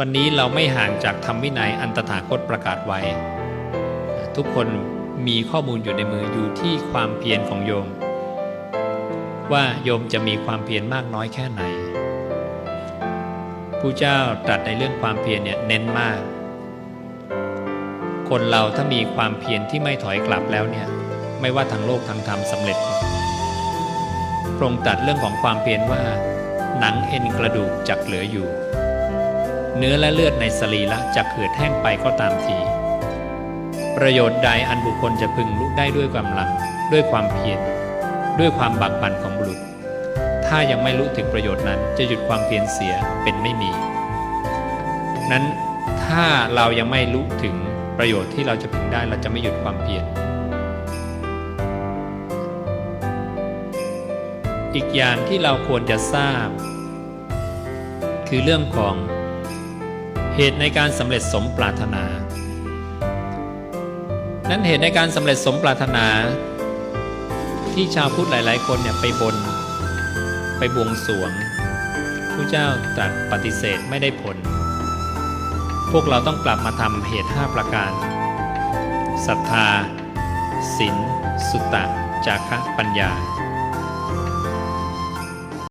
วันนี้เราไม่ห่างจากธรรมวินัยอันตถาคตประกาศไว้ ทุกคนมีข้อมูลอยู่ในมืออยู่ที่ความเพียรของโยม ว่าโยมจะมีความเพียรมากน้อยแค่ไหนผู้เจ้าตรัสในเรื่องความเพียรเนี่ยเน้นมาก คนเราถ้ามีความเพียรที่ไม่ถอยกลับแล้วเนี่ยไม่ว่าทางโลกทางธรรมสำเร็จพระองค์ตรัสเรื่องของความเพียรว่า หนังเอ็นกระดูกจักเหลืออยู่ เนื้อและเลือดในสรีระจักเหือดแห้งไปก็ตามที ประโยชน์ใดอันบุคคลจะพึงรู้ได้ด้วยกำลัง ด้วยความเพียรด้วยความบักบั่นของบุรุษ ถ้ายังไม่รู้ถึงประโยชน์นั้นจะหยุดความเพียรเสียเป็นไม่มี นั้นถ้าเรายังไม่รู้ถึงประโยชน์ที่เราจะพึงได้เราจะไม่หยุดความเพียรอีกอย่างที่เราควรจะทราบ คือเรื่องของ เหตุในการสำเร็จสมปรารถนา นั้นเหตุในการสำเร็จสมปรารถนา ที่ชาวพุทธหลาย ๆ คนเนี่ยไปบน ไปบวงสรวงผู้เจ้าตรัสปฏิเสธไม่ได้ผล พวกเราต้องกลับมาทำเหตุ 5 ประการศรัทธาศีลสุตตะ จาคะปัญญา